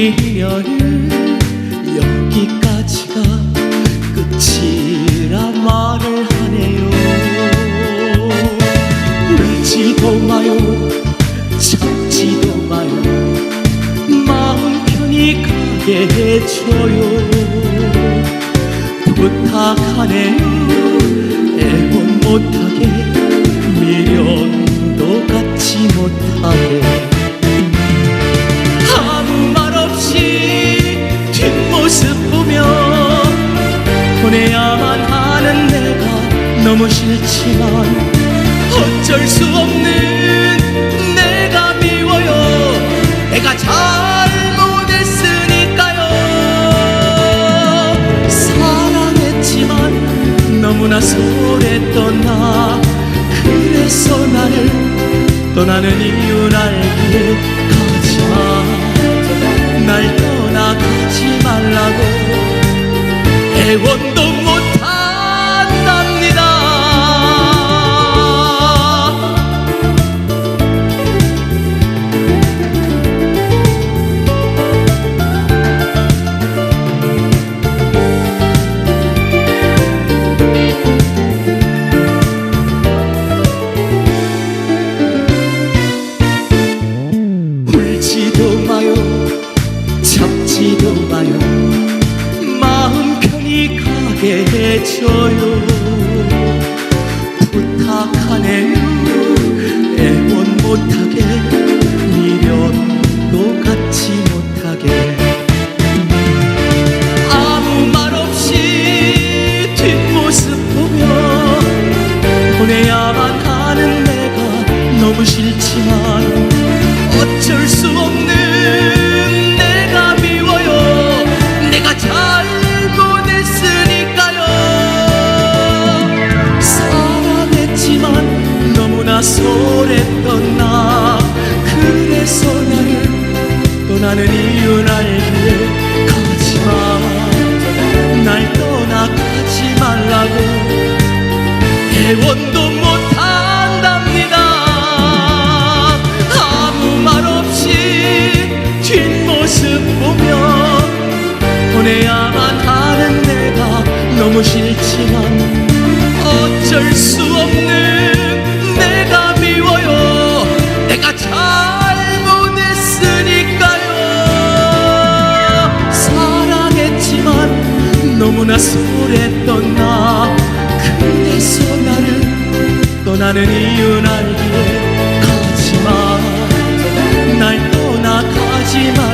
우리연은 여기까지가 끝이라 말을 하네요. 울지도 마요 참지도 마요 마음 편히 가게 해줘요. 부탁하네요. 애원 못하게 보내야만 하는 내가 너무 싫지만 어쩔 수 없는 내가 미워요. 내가 잘못했으니까요. 사랑했지만 너무나 소홀했던 나. 그래서 나를 떠나는 이유를 알기 편히 가 떠나는 이유를 알기에 가지마 날 떠나가지 말라고 애원도 못한답니다. 아무 말 없이 뒷모습 보며 보내야만 하는 내가 너무 싫 너무나 소홀했던 나. 그래서 나를 떠나는 이유는 알기에 가지마. 날 떠나가지마.